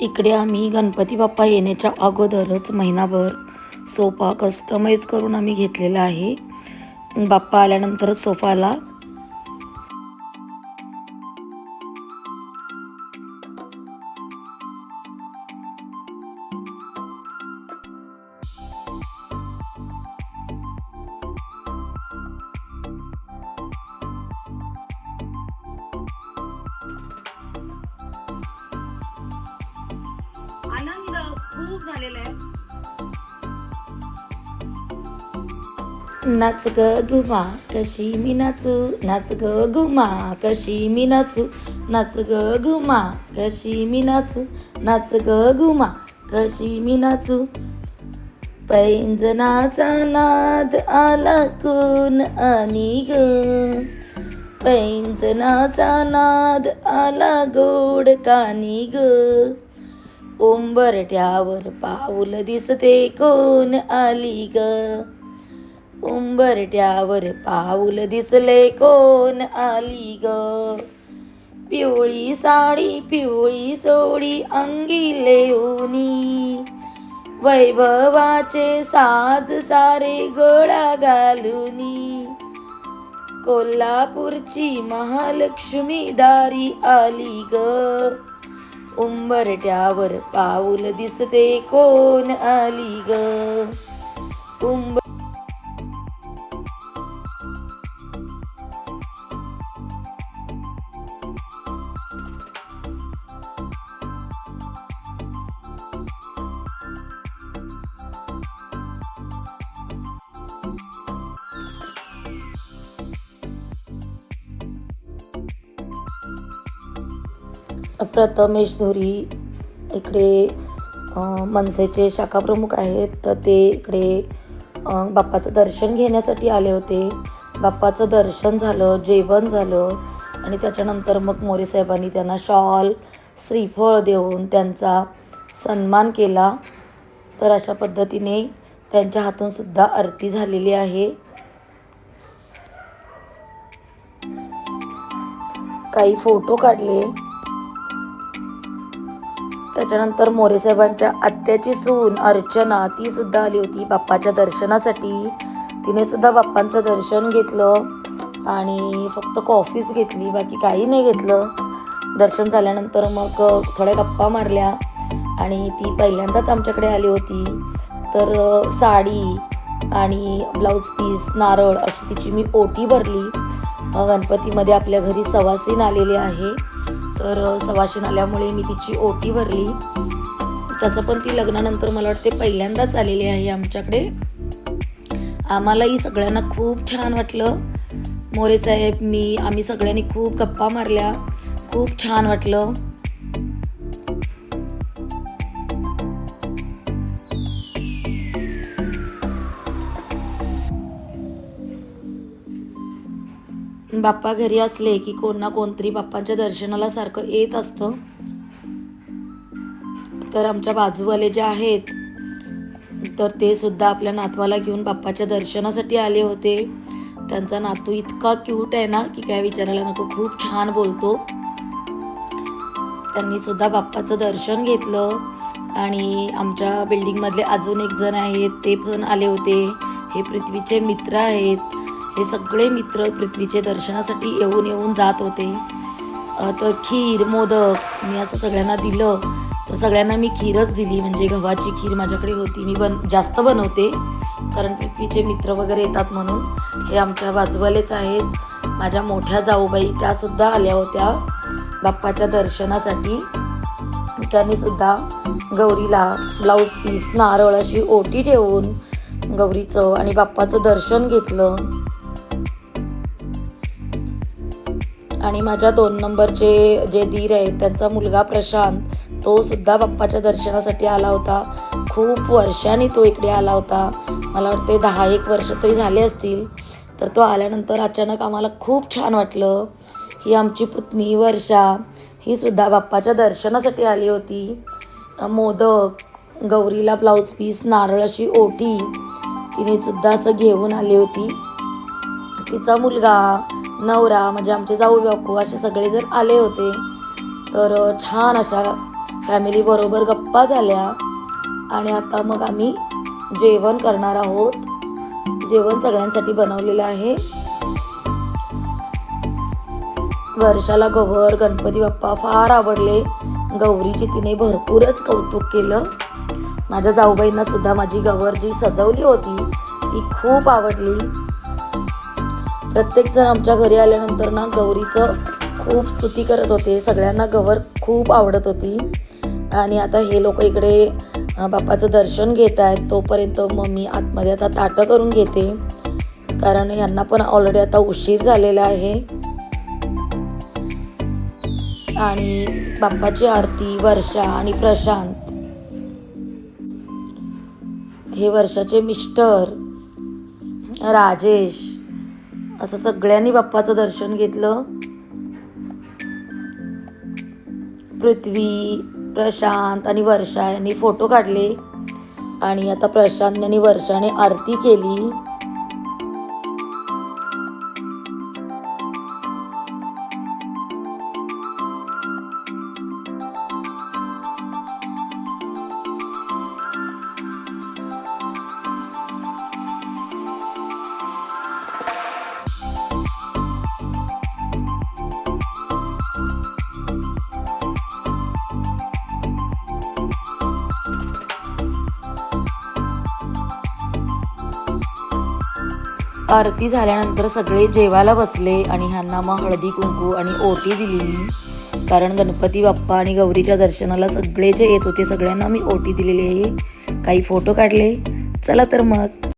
इकडे आम्ही गणपती बाप्पा येण्याच्या अगोदरच महिनाभर सोफा कस्टमाइज करून आम्ही घेतलेला आहे. बाप्पा आल्यानंतरच सोफाला खूप झालेलं आहे नाच ग घुमा कशी मी नाचू? नाच ग घुमा कशी मी नाचू? नाच ग घुमा कशी मी नाचू? नाच ग घुमा कशी मी नाचू? पैंजनाचा नाद आला कोण आणि ग? पैंजनाचा नाद आला गोड कानी ग? उंबरठ्यावर पाऊल दिसते कोण आली ग? उंबरट्यावर पाऊल दिसले कोण आली ग? पिवळी साडी पिवळी चोळी अंगी लेऊनी वैभवाचे साज सारे गोळा घालूनी. कोल्हापूरची महालक्ष्मी दारी आली ग. उंबरट्यावर पाऊल दिसते कोण आली ग? उंबर प्रथमेश धुरी इकडे मनसेचे शाखाप्रमुख आहेत. तर ते इकडे बाप्पाचं दर्शन घेण्यासाठी आले होते. बाप्पाचं दर्शन झालं जेवण झालं आणि त्याच्यानंतर मग मोरे साहेबांनी त्यांना शॉल श्रीफळ देऊन त्यांचा सन्मान केला. तर अशा पद्धतीने त्यांच्या हातून सुद्धा आरती झालेली आहे. काही फोटो काढले. त्याच्यानंतर मोरेसाहेबांच्या आत्याची सून अर्चना ती सुद्धा आली होती बाप्पाच्या दर्शनासाठी. तिने सुद्धा बाप्पांचं दर्शन घेतलं आणि फक्त कॉफीच घेतली बाकी काही नाही घेतलं. दर्शन झाल्यानंतर मग थोड्या गप्पा मारल्या आणि ती पहिल्यांदाच आमच्याकडे आली होती. तर साडी आणि ब्लाऊज पीस नारळ अशी तिची मी ओटी भरली. गणपतीमध्ये आपल्या घरी सवासीन आलेले आहे. तर सवाशीन आल्यामुळे मी तिची ओटी भरली. तसं पण ती लग्नानंतर मला वाटते पहिल्यांदाच आलेली आहे आमच्याकडे. आम्हालाही सगळ्यांना खूप छान वाटलं. मोरे साहेब मी आम्ही सगळ्यांनी खूप गप्पा मारल्या. खूप छान वाटलं. बाप्पा घरी असले की कोण ना कोणतरी बाप्पांच्या दर्शनाला सारखं येत असतं. तर आमच्या बाजूवाले जे आहेत तर ते सुद्धा आपल्या नातवाला घेऊन बाप्पाच्या दर्शनासाठी आले होते. त्यांचा नातू इतका क्यूट आहे ना की काय विचारायला नको खूप छान बोलतो. त्यांनी सुद्धा बाप्पाचं दर्शन घेतलं आणि आमच्या बिल्डिंगमधले अजून एक जण आहेत ते पण आले होते. हे पृथ्वीचे मित्र आहेत. हे सगळे मित्र पृथ्वीचे दर्शनासाठी येऊन येऊन जात होते. तर खीर मोदक मी असं सगळ्यांना दिलं. तर सगळ्यांना मी खीरच दिली. म्हणजे गव्हाची खीर माझ्याकडे होती. मी बन जास्त बनवते. कारण पृथ्वीचे मित्र वगैरे येतात म्हणून. हे आमच्या बाजूवालेच आहेत. माझ्या मोठ्या जाऊबाई त्यासुद्धा आल्या होत्या बाप्पाच्या दर्शनासाठी. त्यांनीसुद्धा गौरीला ब्लाऊज पीस नारळ अशी ओटी ठेवून गौरीचं आणि बाप्पाचं दर्शन घेतलं. आणि माझ्या दोन नंबरचे जे धीर आहेत त्यांचा मुलगा प्रशांत तो सुद्धा बाप्पाच्या दर्शनासाठी आला होता. खूप वर्षांनी तो इकडे आला होता. मला वाटते दहा एक वर्ष तरी झाले असतील. तर तो आल्यानंतर अचानक आम्हाला खूप छान वाटलं. ही आमची पुतणी वर्षा ही सुद्धा बाप्पाच्या दर्शनासाठी आली होती. मोदक गौरीला ब्लाऊज पीस नारळ अशी ओटी तिने सुद्धा असं घेऊन आली होती. तिचा मुलगा नवरा म्हणजे आमचे जाऊ बापू असे सगळे जर आले होते तर छान अशा फॅमिली बरोबर गप्पा झाल्या. आणि आता मग आम्ही जेवण करणार आहोत. जेवण सगळ्यांसाठी बनवलेलं आहे. वर्षाला गवर गणपती बाप्पा फार आवडले. गौरीची तिने भरपूरच कौतुक केलं. माझ्या जाऊबाईंना सुद्धा माझी गवर जी सजवली होती. ती खूप आवडली. प्रत्येक जण आमच्या घरी आल्यानंतर ना गौरीचं खूप स्तुती करत होते. सगळ्यांना गवर खूप आवडत होती. आणि आता हे लोक इकडे बाप्पाचं दर्शन घेत आहेत. तोपर्यंत मग मी आतमध्ये आता ताटं करून घेते. कारण यांना पण ऑलरेडी आता उशीर झालेला आहे. आणि बाप्पाची आरती वर्षा आणि प्रशांत. हे वर्षाचे मिस्टर राजेश. असं सगळ्यांनी बाप्पाचं दर्शन घेतलं. पृथ्वी प्रशांत आणि वर्षा यांनी फोटो काढले. आणि आता प्रशांत आणि वर्षाने आरती केली. आरती झाल्यानंतर सगळे जेवायला बसले आणि ह्यांना मग हळदी कुंकू आणि ओटी दिली मी. कारण गणपती बाप्पा आणि गौरीच्या दर्शनाला सगळे जे येत होते सगळ्यांना मी ओटी दिलेली आहे. काही फोटो काढले? चला तर मग.